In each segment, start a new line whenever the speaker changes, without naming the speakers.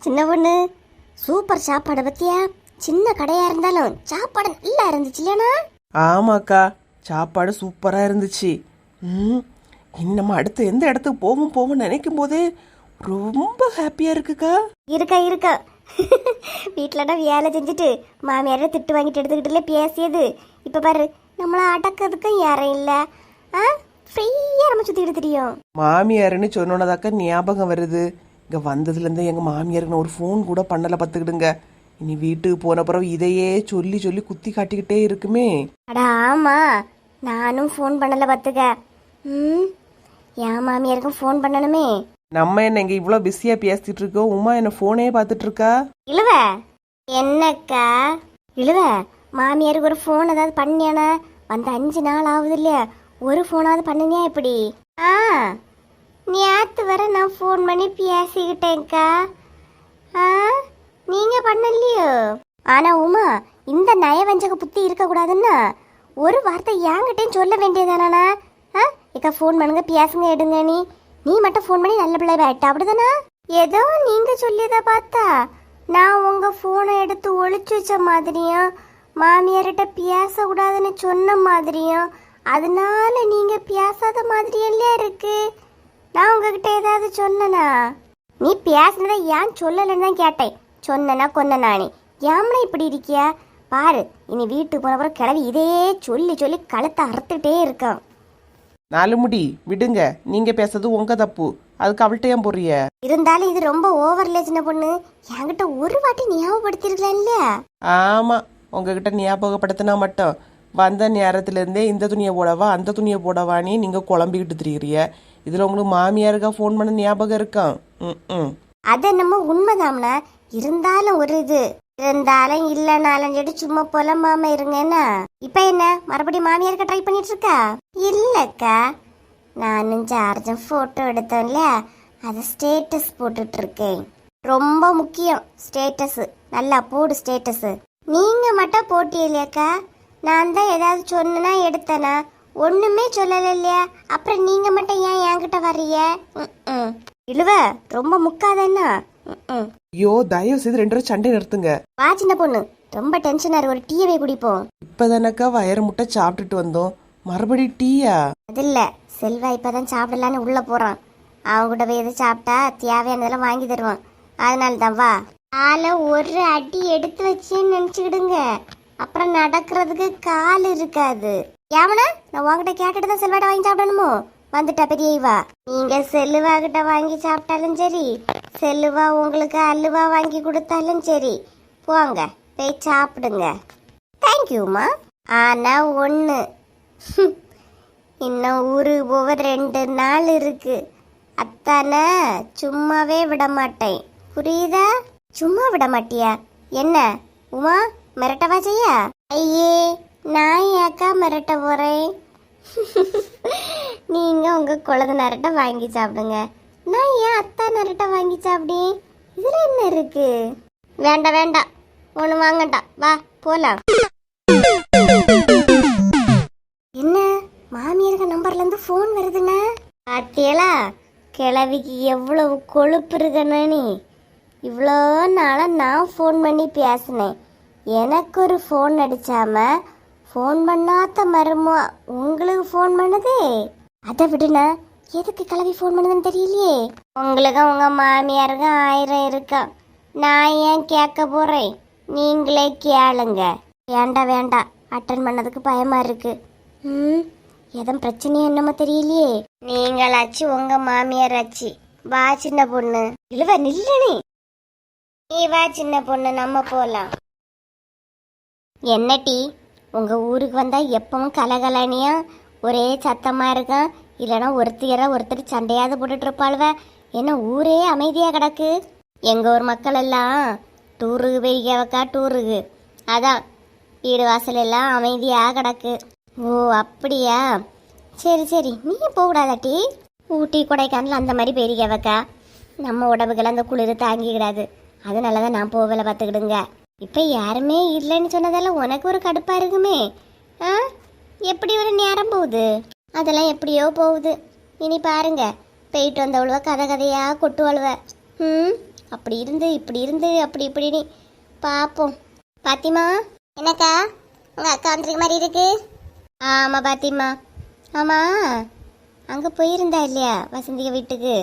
சின்ன பொண்ணு. சூப்பர் சாப்பாடு பத்தியா? சின்ன கடையா இருந்தாலும் சாப்பாடு நல்லா இருந்துச்சு இல்லையா
ஆமாக்கா சாப்பாடு சூப்பராக இருந்துச்சு. ம் நம்ம அடுத்து எந்த இடத்துக்கு போகும் போகும் நினைக்கும் போதே ரொம்ப ஹாப்பியாக இருக்குக்கா.
இருக்கா இருக்கா. வீட்டிலடா வேலை செஞ்சுட்டு மாமியார திட்டு வாங்கிட்டு எடுத்துக்கிட்டுல பேசியது. இப்போ பாரு நம்மளை அடக்கிறதுக்கும் யாரும் இல்லை. ஆ? ஃப்ரீயாக நம்ம சுற்றிக்கிட்டு தெரியும்.
மாமியாருன்னு சொன்னோன்னதாக்கா ஞாபகம் வருது. இங்கே வந்ததுலேருந்து எங்கள் மாமியாருக்கு நான் ஒரு ஃபோன் கூட பண்ணலை பார்த்துக்கிடுங்க. இனி வீட்டுக்கு போன பிறகு இதையே சொல்லி சொல்லி குத்தி காட்டிக்கிட்டே இருக்குமே.
அடா ஆமா. நானும் ஃபோன் பண்ணல பார்த்துக்க. ம் என் மாமியாருக்கும் ஃபோன் பண்ணணுமே.
நம்ம என்ன இங்கே இவ்வளோ பிஸியாக பேசிட்டு இருக்கோம்? உமா என்ன ஃபோனே பார்த்துட்டு இருக்கா?
இழுவ. என்னக்கா? இழுவ. மாமியாருக்கு ஒரு ஃபோன் ஏதாவது பண்ணியானா? வந்து அஞ்சு நாள் ஆகுது இல்லையா? ஒரு ஃபோனாவது பண்ணினியா எப்படி ஆ. நேற்று வர நான் ஃபோன் பண்ணி பேசிக்கிட்டேன்க்கா. ஆ? நீங்கள் பண்ணலையோ? ஆனால் உமா இந்த நயவஞ்சக புத்தி இருக்கக்கூடாதுன்னா ஒரு வார்த்தை என்கிட்டையும் சொல்ல வேண்டியதானா ஆ? இக்கா ஃபோன் பண்ணுங்க பேசுங்க எடுங்க நீ. நீ மட்டும் ஃபோன் பண்ணி நல்ல பிள்ளை ஆயிட்டா அப்படிதானா? ஏதோ நீங்கள் சொல்லியதை பார்த்தா நான் உங்கள் ஃபோனை எடுத்து ஒழிச்சு வச்ச மாதிரியும் மாமியார்கிட்ட பேசக்கூடாதுன்னு சொன்ன மாதிரியும் அதனால நீங்கள் பேசாத மாதிரியெல்லாம் இருக்குது நான் உங்ககிட்ட ஏதாவது சொன்னனா? நீ பேசினதை ஏன் சொல்லலைன்னு தான் கேட்டேன். சொன்னனா கொன்னனா நீ? ஏம்னா இப்படி இருக்கியா? பாரு இனி வீட்டுக்கு போனப்புறம் கிளவி இதே சொல்லி சொல்லி கழுத்தை அறுத்துட்டே இருக்கான்.
நாலு முடி விடுங்க. நீங்கள் பேசுறது உங்கள் தப்பு. அதுக்கு அவள்கிட்ட ஏன் போறிய
இருந்தாலும் இது ரொம்ப ஓவர்ல சின்ன பொண்ணு. என்கிட்ட ஒரு வாட்டி ஞாபகப்படுத்திருக்கலாம் இல்லையா?
ஆமாம் உங்ககிட்ட ஞாபகப்படுத்தினா மட்டும். வந்த நேரத்துலேருந்தே இந்த துணியை போடவா அந்த துணியை போடவானே நீங்கள் குழம்பிக்கிட்டு திரியிறிய இதில் உங்களுக்கு மாமியாருக்கா ஃபோன் பண்ண ஞாபகம் இருக்கான் ம் ம்.
அது என்னமோ உண்மைதாம்னா. இருந்தாலும் ஒரு இது. இருந்தாலும் இல்லைனாலும் சரி சும்மா புலம்பாம இருங்கன்னா இப்ப என்ன? மறுபடியும் மாமியாருக்கு ட்ரை பண்ணிட்டு இருக்கா இல்லக்கா. நானும் ஜார்ஜும் போட்டோ எடுத்தோம்ல அதை ஸ்டேட்டஸ் போட்டுட்டு இருக்கேன் ரொம்ப முக்கியம் ஸ்டேட்டஸ் நல்லா போடு ஸ்டேட்டஸ் நீங்க மட்டும் போட்டியலையாக்கா நான் தான் ஏதாவது சொன்னா எடுத்தேனா? ஒண்ணுமே சொல்லல இல்லையா அப்புறம் நீங்க மட்டும் ஏன் என்கிட்ட வர்றீங்க? ம். இழுவ ரொம்ப முக்காதன்னா ம்
ஐயோ தயவு செய்து ரெண்டு பேரும் சண்டை நிறுத்துங்க.
வா சின்ன பொண்ணு. ரொம்ப டென்ஷனா இருக்கு. ஒரு டீயவே குடிப்போம்.
இப்போதானக்கா வயறு முட்டை சாப்பிட்டுட்டு வந்தோம். மறுபடி டீயா?
அது இல்ல செல்வா இப்பதான் சாப்பிடலான்னு உள்ள போறான். அவன் கூட போய் எது சாப்பிட்டா தேவையானதெல்லாம் வாங்கி தருவான். அதனால தான் வா. காலை ஒரு அடி எடுத்து வச்சேன்னு நினைச்சுக்கிடுங்க. அப்புறம் நடக்கிறதுக்கு கால் இருக்காது. ஏவனா நான் உங்ககிட்ட கேட்டுட்டு தான் செல்வாட்ட வாங்கி சாப்பிடணுமோ? வந்துட்டா பெரியவா. நீங்க செல்லுவா கிட்ட வாங்கி சாப்பிட்டாலும் சரி செல்லுவா உங்களுக்கு அல்லுவா வாங்கி கொடுத்தாலும் சரி. போங்க போய் சாப்பிடுங்க. தேங்க்யூம்மா ஆனா ஒன்று இன்னும் ஊருக்கு போக ரெண்டு நாள் இருக்கு. அத்தானே சும்மாவே விட மாட்டேன். புரியுதா? சும்மா விட மாட்டியா? என்ன உமா மிரட்டவா செய்யா? ஐயே நான் ஏக்கா மிரட்ட போகிறேன் நீங்கள் உங்கள் குழந்தை நரட்ட வாங்கி சாப்பிடுங்க. நான் ஏன் அத்தா நரட்ட வாங்கி சாப்பிடி இதில் என்ன இருக்கு? வேண்டாம் வேண்டாம். ஒன்று வாங்கட்டா வா போலாம். என்ன? மாமியாருக்கு நம்பர்லேருந்து ஃபோன் வருதுண்ணா பாத்தியலா? கிழவிக்கு எவ்வளவு கொழுப்பு இருக்குன்னு நீ? இவ்வளோ நாளாக நான் ஃபோன் பண்ணி பேசினேன். எனக்கு ஒரு ஃபோன் அடித்தாமல் ஃபோன் பண்ணாத மருமா உங்களுக்கு ஃபோன் பண்ணுதே. அதை விடுண்ணா எதுக்கு கிளவி ஃபோன் பண்ணுதுன்னு தெரியலையே? உங்களுக்கு உங்க மாமியாருக்கு ஆயிரம் இருக்கா. நான் ஏன் கேட்க போறேன்? நீங்களே கேளுங்க. வேண்டாம் வேண்டாம். அட்டன் பண்ணதுக்கு பயமா இருக்கு. ம் எதுவும் பிரச்சனையும் என்னமோ தெரியலையே. நீங்களாச்சு உங்க மாமியாராச்சு. வா சின்ன பொண்ணு. இழுவ நில்லணி நீ வா சின்ன பொண்ணு நம்ம போலாம். என்ன டீ? உங்கள் ஊருக்கு வந்தால் எப்பவும் கலகலனியாக ஒரே சத்தமாக இருக்கும் இல்லைன்னா ஒருத்தர ஒருத்தர் சண்டையாவது போட்டுட்ருப்பாளுவ என்ன ஊரே அமைதியாக கிடக்கு? எங்கள் ஊர் மக்கள் எல்லாம் டூருக்கு போயிருக்கவக்கா டூருக்கு. அதான் வீடு வாசல் எல்லாம் அமைதியாக கிடக்கு. ஓ அப்படியா? சரி சரி நீ போகக்கூடாதாட்டி ஊட்டி கொடைக்கானல் அந்த மாதிரி போயிருக்கவக்கா நம்ம உடம்புக்கெல்லாம் அந்த குளிர் தாங்கிக்கிடாது. அதனால தான் நான் போகலை பார்த்துக்கிடுங்க. இப்போ யாருமே இல்லைன்னு சொன்னதால உனக்கு ஒரு கடுப்பா இருக்குமே. ஆ? எப்படி ஒரு நேரம் போகுது? அதெல்லாம் எப்படியோ போகுது. இனி பாருங்க. போயிட்டு வந்தவளுவ கதை கதையா கொட்டுவாளுவ ம்? அப்படி இருந்து இப்படி இருந்து அப்படி இப்படின்னு. பார்ப்போம் பாத்திமா? என்னக்கா? உங்கள் அக்கா வந்துருக்க மாதிரி இருக்கு. ஆமாம் பாத்திமா. ஆமாம் அங்கே போயிருந்தா இல்லையா வசந்திக வீட்டுக்கு?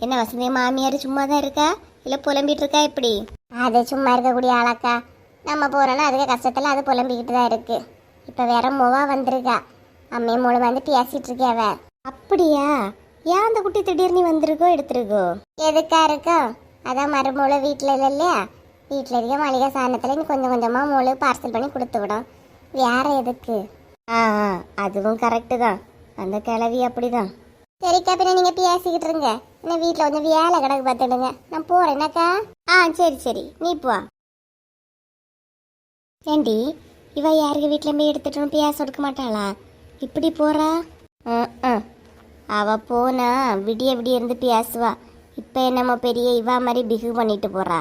என்ன வசந்திக மாமியார் சும்மா தான் இருக்கா? இல்லை புலம்பிட்டு இருக்கா எப்படி? அது சும்மா இருக்கக்கூடிய ஆளாக்கா. நம்ம போறோம்னா அதுக்கு கஷ்டத்துல அது புலம்பிக்கிட்டு தான் இருக்கு. இப்ப வேற மொவா வந்திருக்கா. அம்மையை மூணு வந்து பேசிட்டு இருக்கியாவ அப்படியா? ஏன் அந்த குட்டி திடீர்னு வந்திருக்கோ எடுத்திருக்கோ? எதுக்கா இருக்கோ? அதான் மறுமூளை வீட்டில் இல்லை இல்லையா? வீட்டில் இருக்க மளிகை சாதனத்தில் கொஞ்சம் கொஞ்சமாக மூளை பார்சல் பண்ணி கொடுத்து விடும். வேற எதுக்கு? ஆ ஆ, அதுவும் கரெக்டு தான். அந்த கிளவி அப்படிதான். சரிக்கா பின்ன நீங்கள் பேசிக்கிட்டு இருங்க. இன்னும் வீட்டில் கொஞ்சம் வேலை கிடக்கு பார்த்துடுங்க. நான் போகிறேன் என்னக்கா? ஆ சரி சரி. நீ போ. ஏண்டி இவ யாருக்கு வீட்டில் போய் எடுத்துட்டு பேச எடுக்க மாட்டாளா? இப்படி போறா? அவ போனா விடிய விடிய இருந்து பேசுவா. இப்ப என்னமோ பெரிய இவா மாதிரி பிஹேவ் பண்ணிட்டு போறா.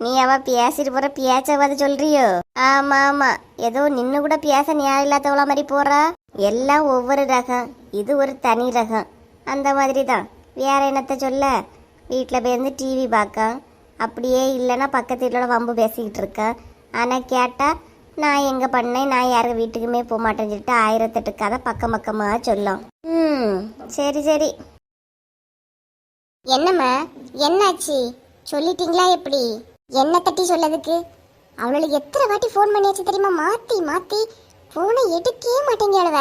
நீ அவ பேசிட்டு போற பேச்சவாத சொல்றியோ? ஆமா ஆமா. ஏதோ நின்னு கூட பேச நியாயம் இல்லாதவளா மாதிரி போறா. எல்லாம் ஒவ்வொரு ரகம். இது ஒரு தனி ரகம். அந்த மாதிரி தான் வேற என்னத்த சொல்ல? வீட்டில் போயிருந்து டிவி பார்க்க அப்படியே இல்லைன்னா பக்கத்து வீட்டில் வம்பு பேசிக்கிட்டு இருக்கேன் ஆனால் கேட்டால் நான் எங்கே பண்ணேன்? நான் யாரும் வீட்டுக்குமே போக மாட்டேன்னு சொல்லிட்டு ஆயிரத்தெட்டு கதை பக்கம் பக்கமாக சொல்லும். ம் சரி சரி. என்னம்மா? என்னாச்சு? சொல்லிட்டீங்களா எப்படி? என்ன தட்டி சொல்லதுக்கு? அவளுக்கு எத்தனை வாட்டி ஃபோன் பண்ணியாச்சு தெரியுமா? மாற்றி மாற்றி ஃபோனை எடுக்கவே மாட்டேங்க அழுவ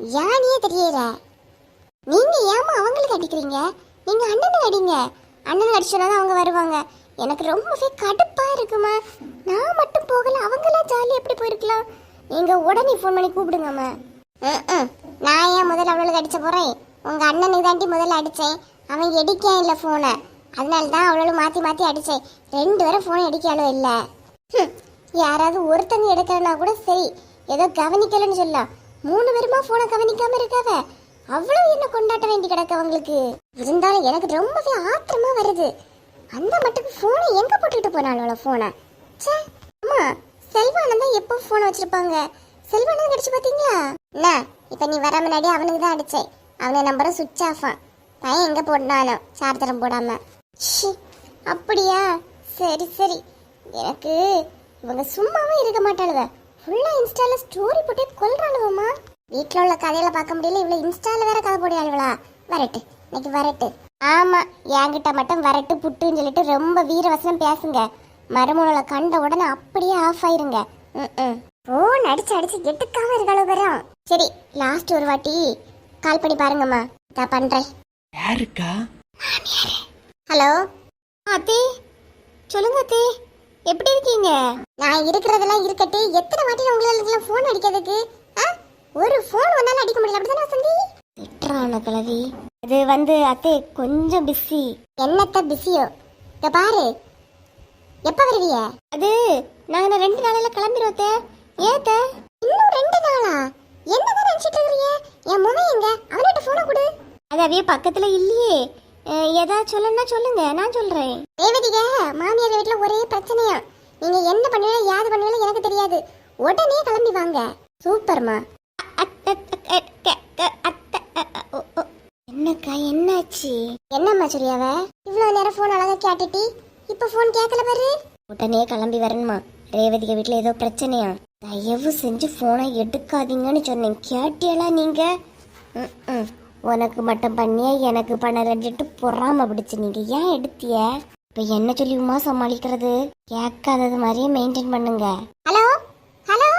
யானையே தெரியல. நீங்க ஏமா அவங்களுக்கு அடிக்கிறீங்க? நீங்க அண்ணனுக்கு அடிங்க. அண்ணனுக்கு அடிச்சோன்னா அவங்க வருவாங்க. எனக்கு ரொம்பவே கடுப்பா இருக்குமா. நான் மட்டும் போகல அவங்களாம் ஜாலி எப்படி போயிருக்கலாம்? நீங்க உடனே ஃபோன் பண்ணி கூப்பிடுங்கம்மா. ம், நான் ஏன் முதல்ல அவளுக்கு அடிச்ச போறேன்? உங்க அண்ணனுக்கு தாண்டி முதல்ல அடிச்சேன். அவன் எடுக்கே இல்லை ஃபோனை அதனால தான் அவளோட மாத்தி மாத்தி அடிச்சேன். ரெண்டு பேரும் ஃபோனை அடிக்காலும் இல்லை. யாராவது ஒருத்தங்க எடுக்கலனா கூட சரி. ஏதோ கவனிக்கலன்னு சொல்லலாம். மூணு பேருமா போனை கவனிக்காம இருக்காவே? அவ்வளவு என்ன கொண்டாட்ட வேண்டி கிடக்கு அவங்களுக்கு? இருந்தாலும் எனக்கு ரொம்பவே ஆத்திரமா வருது. அந்த மட்டுக்கு போனை எங்க போட்டுட்டு போனாளோட போனை ச்சே அம்மா செல்வானந்தான் எப்போ போன் வச்சிருப்பாங்க? செல்வானந்த் அடிச்சு பாத்தீங்களா? என்ன இப்ப நீ வர முன்னாடி அவனுக்கு தான் அடிச்சேன். அவன நம்பரும் சுவிட்ச் ஆஃபா பையன் எங்க போட்டாலும் சார்ஜரும் போடாம. ஷி, அப்படியா? சரி சரி. எனக்கு இவங்க சும்மாவே இருக்க மாட்டாளுவ. ஃபுல்லா இன்ஸ்டால ஸ்டோரி போட்டு கொல்றாளுவமா வீட்ல உள்ள கதையில பார்க்க முடியல இவ்வளவு இன்ஸ்டால வேற கதை போடியாளுவளா வரட்டு இன்னைக்கு வரட்டு. ஆமா என்கிட்ட மட்டும் வரட்டு புட்டுன்னு சொல்லிட்டு ரொம்ப வீரவசனம் பேசுங்க. மருமகளை கண்ட உடனே அப்படியே ஆஃப் ஆயிருங்க. ம் ஃபோன் அடிச்சு அடிச்சு எடுக்காம இருக்காளோ வரும் சரி லாஸ்ட் ஒரு வாட்டி கால் பண்ணி பாருங்கம்மா. நான் பண்றேன்.
யாருக்கா?
ஹலோ? அத்தி. சொல்லுங்க அத்தி. எப்படி இருக்கீங்க? நான் இருக்கிறதெல்லாம் இருக்கட்டு எத்தனை வாட்டி உங்களுக்கு ஃபோன் அடிக்கிறதுக்கு? ஒரு ஃபோன் வந்தாலும் அடிக்க முடியல. அப்படிதானே வசந்தி? திட்டுறான கிழவி. அது வந்து அத்தே கொஞ்சம் பிஸி என்னத்த பிஸியோ இங்க பாரு. எப்ப வருவிய? அது நாங்க ரெண்டு நாளையில கிளம்பிடுவோம் அத்தே. ஏத்த இன்னும் ரெண்டு நாளா? என்னதான் நினைச்சிட்டு இருக்கிறீங்க? என் முகம் எங்க? அவன்கிட்ட போனை கொடு. அது அவைய பக்கத்துல இல்லையே. ஏதாவது சொல்லணும்னா சொல்லுங்க. நான் சொல்றேன். ரேவதிக மாமியார் வீட்டுல ஒரே பிரச்சனையா? நீங்க என்ன பண்ணுவீங்க யாது பண்ணுவீங்க எனக்கு தெரியாது. உடனே கிளம்பி வாங்க. சூப்பர்மா. என்னக்கா என்னாச்சு? என்னம்மா சொல்லியாவ இவ்வளவு நேரம் போன் அழகா கேட்டுட்டி. இப்ப போன் கேட்கல பாரு. உடனே கிளம்பி வரணுமா ரேவதிக வீட்டுல ஏதோ பிரச்சனையா? தயவு செஞ்சு போனை எடுக்காதீங்கன்னு சொன்னேன். கேட்டியலா நீங்க? ம், ம். உனக்கு மட்டும் பண்ணியா எனக்கு பண்ணலன்ட்டு பொறாம பிடிச்சு. நீங்க ஏன் எடுத்திய? இப்ப என்ன சொல்லியுமா சமாளிக்கிறது? கேட்காதது மாதிரியே மெயின்டைன் பண்ணுங்க. ஹலோ? ஹலோ?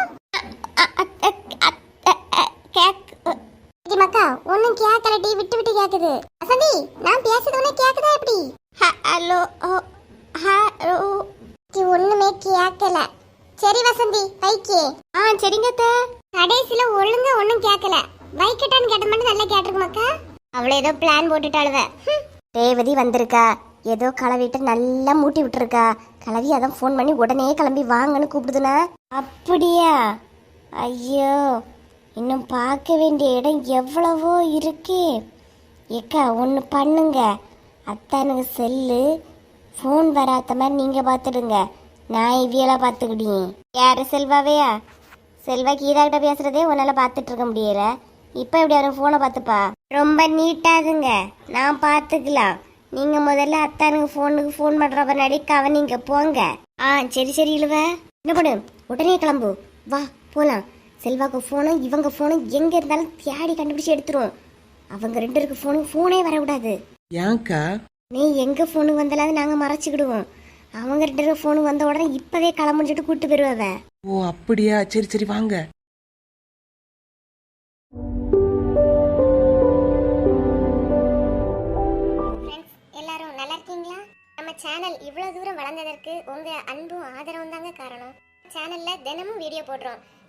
மக்கா ஒன்னும் கேட்கலடி விட்டு விட்டு கேக்குது. வசந்தி நான் பேசுறது உனக்கு கேக்குதா எப்படி? Hello hello. ஒண்ணுமே கேட்கல சரி வசந்தி வைக்கே ஆ சரிங்க அத்தை. கடைசியில ஒழுங்கா ஒண்ணும் கேட்கல வைக்கட்டான்னு கேட்ட மட்டும் நல்லா கேட்டிருக்கு மக்கா அவள ஏதோ பிளான் போட்டுட்டாளுவ. ரேவதி வந்திருக்கா. ஏதோ கிளவிட்டு நல்லா மூட்டி விட்டுருக்கா. கிளவி அதான் ஃபோன் பண்ணி உடனே கிளம்பி வாங்கன்னு கூப்பிடுதுனா அப்படியா? ஐயோ. இன்னும் பார்க்க வேண்டிய இடம் எவ்வளவோ இருக்கே. ஏக்கா ஒன்று பண்ணுங்க. அத்தானுக்கு செல்லு. ஃபோன் வராத மாதிரி நீங்கள் பார்த்துடுங்க. நான் இவியெல்லாம் பார்த்துக்கிட்டீங்க யார் செல்வாவையா? செல்வா கீதா பேசுகிறதே பேசுறதே உன்னால பார்த்துட்டு இருக்க முடியல. இப்போ இப்படி அவன் ஃபோனை பார்த்துப்பா? ரொம்ப நீட்டாதுங்க நான் பார்த்துக்கலாம். நீங்கள் முதல்ல அத்தானுக்கு ஃபோனுக்கு ஃபோன் பண்ணுற பின்னாடி கவனிங்க போங்க. ஆ சரி சரி இழுவ. என்ன பண்ணு? உடனே கிளம்பு. வா போகலாம் செல்வாக்கு ஃபோனும் இவங்க ஃபோனும் எங்க இருந்தாலும் தேடி கண்டுபிடிச்சு எடுத்துரும் அவங்க ரெண்டு பேருக்கு ஃபோனும் ஃபோனே வரக்கூடாது.
ஏன்க்கா
நீ எங்க ஃபோனுக்கு வந்தாலும் நாங்க மறைச்சிக்கிடுவோம். அவங்க ரெண்டு பேரும் ஃபோனுக்கு வந்த உடனே இப்பவே கிளம்பிச்சுட்டு கூட்டு போயிருவ
ஓ அப்படியா? சரி சரி வாங்க.
எல்லாரும் நல்லா இருக்கீங்களா? நம்ம சேனல் இவ்வளோ தூரம் வளர்ந்ததற்கு உங்கள் அன்பும் ஆதரவும் தாங்க காரணம். சேனலில் தினமும் வீடியோ போடுறோம்.